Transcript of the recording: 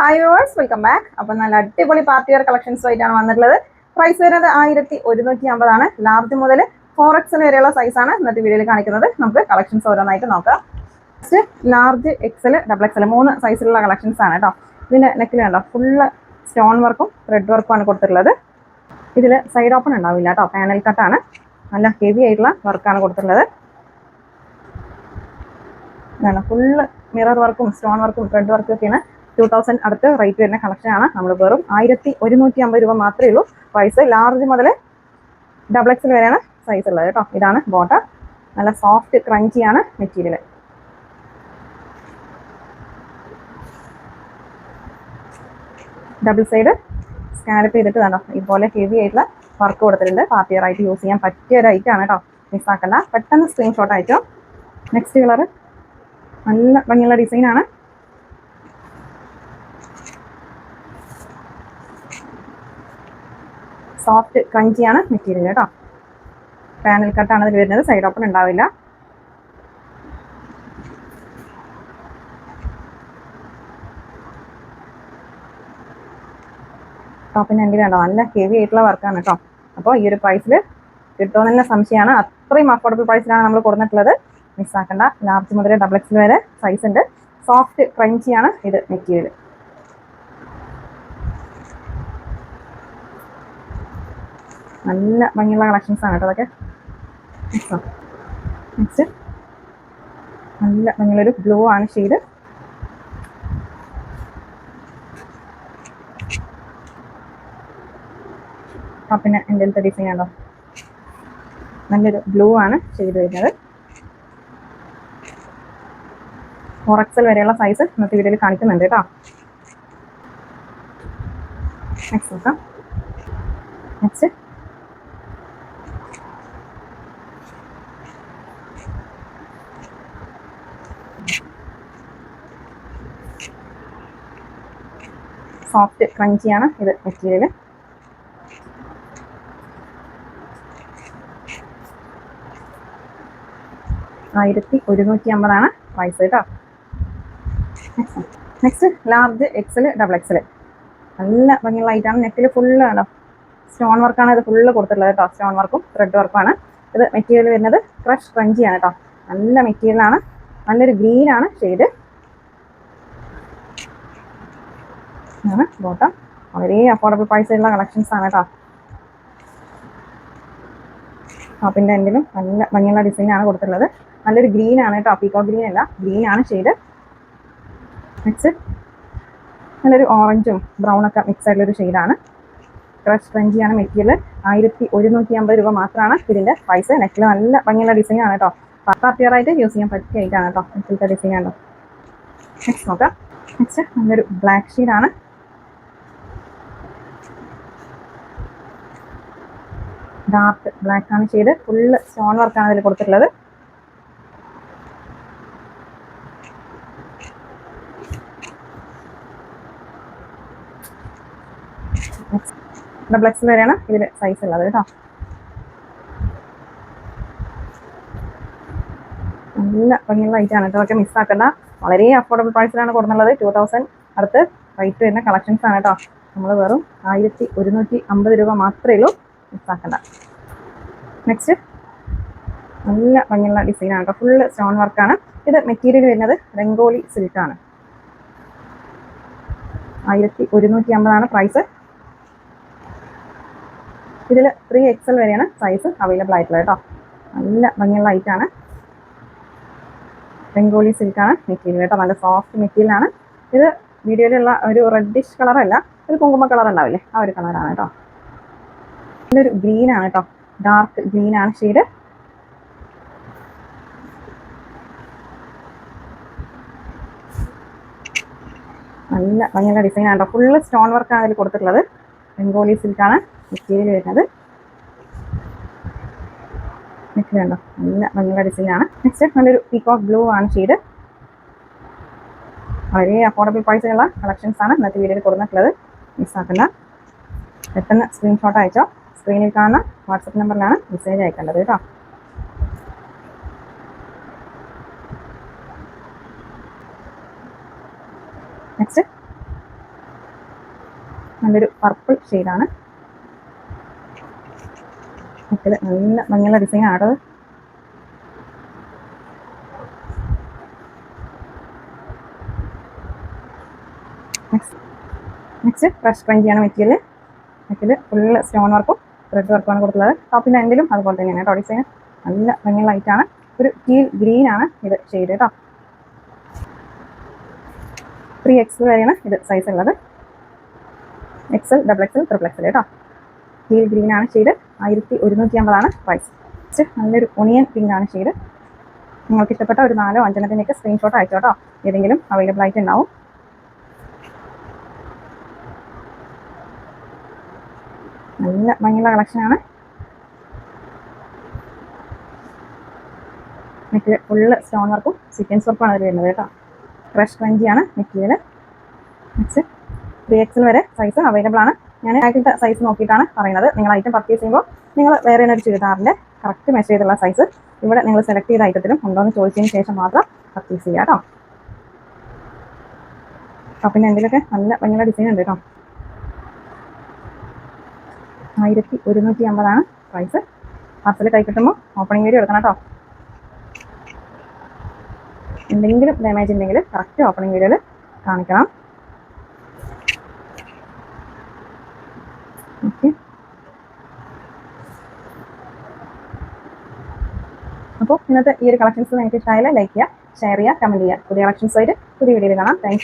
Hi verse welcome back അപ്പം നല്ല അടിപൊളി പാർട്ടി വെയർ കളക്ഷൻസ് ആയിട്ടാണ് വന്നിട്ടുള്ളത്. പ്രൈസ് വരുന്നത് ആയിരത്തി ഒരുന്നൂറ്റി അമ്പതാണ്. ലാർജ് മുതൽ ഫോർ എക്സൽ വരെയുള്ള സൈസാണ് ഇന്നത്തെ വീഡിയോയിൽ കാണിക്കുന്നത്. നമുക്ക് കളക്ഷൻസ് ഓരോന്നായിട്ട് നോക്കാം. First large XL double XL മൂന്ന് സൈസിലുള്ള കളക്ഷൻസ് ആണ് കേട്ടോ ഇതിന്റെ നെക്കിൽ കണ്ടോ? ഫുള്ള് സ്റ്റോൺ വർക്കും ത്രെഡ് വർക്കും ആണ് കൊടുത്തിട്ടുള്ളത്. ഇതിൽ സൈഡ് ഓപ്പൺ ഉണ്ടാവില്ല കേട്ടോ പാനൽ കട്ടാണ് നല്ല ഹെവി ആയിട്ടുള്ള വർക്കാണ് കൊടുത്തിട്ടുള്ളത്. ഫുള്ള് മിറർ വർക്കും സ്റ്റോൺ വർക്കും ത്രെഡ് വർക്കും ഒക്കെയാണ് ടൂ തൗസൻഡ് അടുത്ത് റേറ്റ് വരുന്ന കളക്ഷൻ ആണ്. നമ്മൾ വെറും ആയിരത്തി ഒരുന്നൂറ്റി അമ്പത് രൂപ മാത്രമേ ഉള്ളൂ. പ്രൈസ് ലാർജ് മുതൽ ഡബിൾ എക്സിൽ വരെയാണ് സൈസ് ഉള്ളത് കേട്ടോ. ഇതാണ് ബോട്ട നല്ല സോഫ്റ്റ് ക്രഞ്ചിയാണ് മെറ്റീരിയൽ ഡബിൾ സൈഡ് സ്കാലപ്പ് ചെയ്തിട്ട് കണ്ടോ ഇതുപോലെ ഹെവി ആയിട്ടുള്ള വർക്ക് കൊടുത്തിട്ടുണ്ട്. പാർട്ടി ആയിട്ട് യൂസ് ചെയ്യാൻ പറ്റിയ ഒരു ഐറ്റം ആണ് കേട്ടോ. മിസ്സാക്കല്ല പെട്ടെന്ന് സ്ക്രീൻഷോട്ട് അയച്ചോ. നെക്സ്റ്റ് കളർ നല്ല ഭംഗിയുള്ള ഡിസൈനാണ് സോഫ്റ്റ് ക്രഞ്ചിയാണ് മെറ്റീരിയൽ കേട്ടോ പാനൽ കട്ടാണ് ഇതിൽ വരുന്നത്. സൈഡ് ഓപ്പൺ ഉണ്ടാവില്ല. ടോപ്പിന് എന്റെ വേണ്ട നല്ല ഹെവി ആയിട്ടുള്ള വർക്കാണ് കേട്ടോ അപ്പോൾ ഈ ഒരു പ്രൈസിൽ കിട്ടുമെന്ന് തന്നെ സംശയമാണ് അത്രയും അഫോർഡബിൾ പ്രൈസിലാണ് നമ്മൾ കൊടുത്തിട്ടുള്ളത് മിസ്സാക്കണ്ട ലാർജ് മുതൽ ഡബിൾ എക്സിൽ വരെ സൈസ് ഉണ്ട്. സോഫ്റ്റ് ക്രഞ്ചിയാണ് ഇത് മെറ്റീരിയൽ നല്ല ഭംഗിയുള്ള കളക്ഷൻസ് ആണ് കേട്ടോ അതൊക്കെ. നെക്സ്റ്റ് നല്ല ഭംഗിയുള്ളൊരു ബ്ലൂ ആണ് ഷെയ്ഡ് ആ പിന്നെ എന്റെ അടുത്ത ഡിസൈൻ ആണോ നല്ലൊരു ബ്ലൂ ആണ് ഷെയ്ഡ് വരുന്നത്. ഫോറക്സൽ വരെയുള്ള സൈസ് ഇന്നത്തെ വീഡിയോയിൽ കാണിക്കുന്നുണ്ട് കേട്ടോ. നെക്സ്റ്റ് നോക്കാം. നെക്സ്റ്റ് സോഫ്റ്റ് ക്രഞ്ചിയാണ് ഇത് മെറ്റീരിയൽ ആയിരത്തി ഒരുന്നൂറ്റി അമ്പതാണ് പ്രൈസ് കേട്ടോ next large XL double XL നല്ല ഭംഗിയുള്ള ഐറ്റാണ് നെക്കിൽ ഫുള്ള് ആണോ സ്റ്റോൺ വർക്കാണ് ഇത് ഫുള്ള് കൊടുത്തിട്ടുള്ളത് കേട്ടോ സ്റ്റോൺ വർക്കും ത്രെഡ് വർക്കുമാണ് ഇത് മെറ്റീരിയൽ വരുന്നത് ക്രഷ് ക്രഞ്ചിയാണ് കേട്ടോ നല്ല മെറ്റീരിയലാണ് നല്ലൊരു ഗ്രീനാണ് ഷെയ്ഡ് ആണ് ബോട്ടം വളരെ അഫോർഡബിൾ പ്രൈസിലുള്ള കളക്ഷൻസ് ആണ് കേട്ടോ ടോപ്പിന്റെ എൻഡിലും നല്ല ഭംഗിയുള്ള ഡിസൈനാണ് കൊടുത്തിട്ടുള്ളത്. നല്ലൊരു ഗ്രീൻ ആണ് കേട്ടോ പീക്കോ ഗ്രീൻ അല്ല. ഗ്രീൻ ആണ് ഷെയ്ഡ് നെക്സ്റ്റ് നല്ലൊരു ഓറഞ്ചും ബ്രൗൺ ഒക്കെ മിക്സ് ആയിട്ടുള്ളൊരു ഷെയ്ഡാണ് ക്രഷ് ക്രഞ്ചിയാണ് മെറ്റീരിയൽ ആയിരത്തി ഒരുന്നൂറ്റി അമ്പത് രൂപ മാത്രമാണ് ഇതിന്റെ പ്രൈസ് നെക്കിൽ നല്ല ഭംഗിയുള്ള ഡിസൈൻ ആണ് കേട്ടോ പാർട്ടിയറായിട്ട് യൂസ് ചെയ്യാൻ പറ്റിയ ഐറ്റാണ് കേട്ടോ നെക്കിലത്തെ ഡിസൈൻ ആണ്. നെക്സ്റ്റ് നോക്കാം. നെക്സ്റ്റ് നല്ലൊരു ബ്ലാക്ക് ഷെയ്ഡാണ് ഡാർക്ക് ബ്ലാക്ക് ആണ് ചെയ്ത് ഫുള്ള് സ്റ്റോൺ വർക്കാണ് അതിൽ കൊടുത്തിട്ടുള്ളത്. ബ്ലക്സ് വരെയാണ് ഇതിൽ സൈസ് ഉള്ളത് കേട്ടോ. നല്ല ഭംഗിയുള്ള ഐറ്റാണ് കേട്ടോ. ഒക്കെ മിസ്സാക്കണ്ട വളരെ അഫോർഡബിൾ പ്രൈസിലാണ് കൊടുക്കുന്നത് ടു തൗസൻഡ് അടുത്ത് റേറ്റ് വരുന്ന കളക്ഷൻസ് ആണ് കേട്ടോ. നമ്മൾ വെറും ആയിരത്തി ഒരുന്നൂറ്റി അമ്പത് രൂപ മാത്രമേ ഉള്ളൂ. മിസ്സാക്കണ്ട നെക്സ്റ്റ് നല്ല ഭംഗിയുള്ള ഡിസൈനാണ് കേട്ടോ. ഫുള്ള് സ്റ്റോൺ വർക്കാണ് ഇത് മെറ്റീരിയൽ വരുന്നത് രംഗോലി സിൽക്കാണ് ആയിരത്തി ഒരുന്നൂറ്റി അമ്പതാണ് പ്രൈസ് ഇതിൽ ത്രീ എക്സൽ വരെയാണ് സൈസ് അവൈലബിൾ ആയിട്ടുള്ളത് കേട്ടോ. നല്ല ഭംഗിയുള്ള ഐറ്റാണ് രംഗോലി സിൽക്കാണ് മെറ്റീരിയൽ കേട്ടോ. നല്ല സോഫ്റ്റ് മെറ്റീരിയലാണ് ഇത് വീഡിയോയിലുള്ള ഒരു റെഡിഷ് കളറല്ല ഒരു കുങ്കുമ കളർ ഉണ്ടാവില്ലേ? ആ ഒരു കളറാണ് കേട്ടോ. ഇതൊരു ഗ്രീൻ ആണ് കേട്ടോ ഡാർക്ക് ഗ്രീൻ ആണ് ഷെയ്ഡ് നല്ല ഭംഗിയുള്ള ഡിസൈൻ ആണ് ഫുള്ള് സ്റ്റോൺ വർക്കാണ് അതിൽ കൊടുത്തിട്ടുള്ളത്. ബംഗോളി സിൽക്കാണ് മെറ്റീരിയൽ വരുന്നത്. നെക്സ്റ്റ് കണ്ടോ നല്ല ഭംഗിയുള്ള ഡിസൈൻ ആണ്. നെക്സ്റ്റ് നല്ലൊരു പീക്കോക്ക് ബ്ലൂ ആണ് ഷെയ്ഡ് വളരെ അഫോർഡബിൾ പ്രൈസിലുള്ള കളക്ഷൻസ് ആണ് ഇന്നത്തെ വീഡിയോയിൽ കൊടുത്തിട്ടുള്ളത്. മിസ്സാക്കുന്ന പെട്ടെന്ന് സ്ക്രീൻഷോട്ട് അയച്ചോ. സ്ക്രീനിൽ കാണുന്ന വാട്സപ്പ് നമ്പറിലാണ് മെസ്സേജ് അയക്കേണ്ടത് കേട്ടോ. നെക്സ്റ്റ് നല്ലൊരു പർപ്പിൾ ഷെയ്ഡാണ് നെക്കിൽ നല്ല ഭംഗിയുള്ള ഡിസൈൻ ആണ് നെക്സ്റ്റ് നെക്സ്റ്റ് ഫ്രഷ് ക്രഞ്ചിയാണ് മെറ്റീരിയൽ മെറ്റീരിയൽ ഫുള്ള് സ്റ്റോൺ വർക്കും ത്രെഡ് വർക്കാണ് കൊടുത്തുള്ളത്. ടോപ്പിന്റെ എൻഡിലും അതുപോലെ തന്നെയാണ് കേട്ടോ ഡിസൈൻ നല്ല ഭംഗിയുള്ള ലൈറ്റാണ് ഒരു ടീൽ ഗ്രീൻ ആണ് ഇത് ഷെയ്ഡ് കേട്ടോ ത്രീ എക്സ് വരെയാണ് ഇത് സൈസ് ഉള്ളത്. XL double XL triple XL കേട്ടോ. ടീൽ ഗ്രീൻ ആണ് ഷെയ്ഡ് ആയിരത്തി ഒരുന്നൂറ്റി അമ്പതാണ് പ്രൈസ് നല്ലൊരു ഒണിയൻ പിങ്ക് ആണ് ഷെയ്ഡ് നിങ്ങൾക്ക് ഇഷ്ടപ്പെട്ട ഒരു നാലോ അഞ്ചെണ്ണത്തിന്റെയൊക്കെ സ്ക്രീൻഷോട്ട് അയച്ചോട്ടോ. ഏതെങ്കിലും അവൈലബിൾ ആയിട്ട് നല്ല ഭംഗിയുള്ള കളക്ഷനാണ് നെക്കിൽ ഫുള്ള് സ്റ്റോൺ വർക്കും സീക്വൻസ് വർക്കുമാണ് അതിൽ വരുന്നത് കേട്ടോ. ഫ്രഷ് ക്രഞ്ചിയാണ് മെറ്റീരിയൽ നെക്സ്റ്റ് ത്രീ എക്സിൽ വരെ സൈസ് അവൈലബിൾ ആണ്. ഞാൻ ആയിട്ട് സൈസ് നോക്കിയിട്ടാണ് പറയുന്നത്. നിങ്ങൾ ഐറ്റം പർച്ചേസ് ചെയ്യുമ്പോൾ നിങ്ങൾ വേറെ ഒരു ചുരിദാറിന്റെ കറക്റ്റ് മെഷർ ചെയ്തുള്ള സൈസ് ഇവിടെ നിങ്ങൾ സെലക്ട് ചെയ്ത ഐറ്റത്തിലും ഉണ്ടോ എന്ന് ചോദിച്ചതിന് ശേഷം മാത്രം പർച്ചേസ് ചെയ്യുക കേട്ടോ. പിന്നെ എന്തെങ്കിലുമൊക്കെ നല്ല ഭംഗിയുള്ള ഡിസൈൻ ഉണ്ട് കേട്ടോ. ആയിരത്തി ഒരുന്നൂറ്റി അമ്പതാണ് പ്രൈസ് പാർസൽ കൈ കിട്ടുമ്പോൾ ഓപ്പണിംഗ് വീഡിയോ എടുക്കണം കേട്ടോ എന്തെങ്കിലും ഡാമേജ് ഉണ്ടെങ്കിൽ കറക്റ്റ് ഓപ്പണിംഗ് വീഡിയോയിൽ കാണിക്കണം. ഓക്കെ അപ്പോൾ ഇന്നത്തെ ഈ ഒരു കളക്ഷൻസ് നിങ്ങൾക്ക് ഇഷ്ടമായാലും ലൈക്ക് ചെയ്യുക ഷെയർ ചെയ്യുക കമന്റ് ചെയ്യുക. പുതിയ കളക്ഷൻസ് ആയിട്ട് പുതിയ വീഡിയോയിൽ കാണാം. താങ്ക്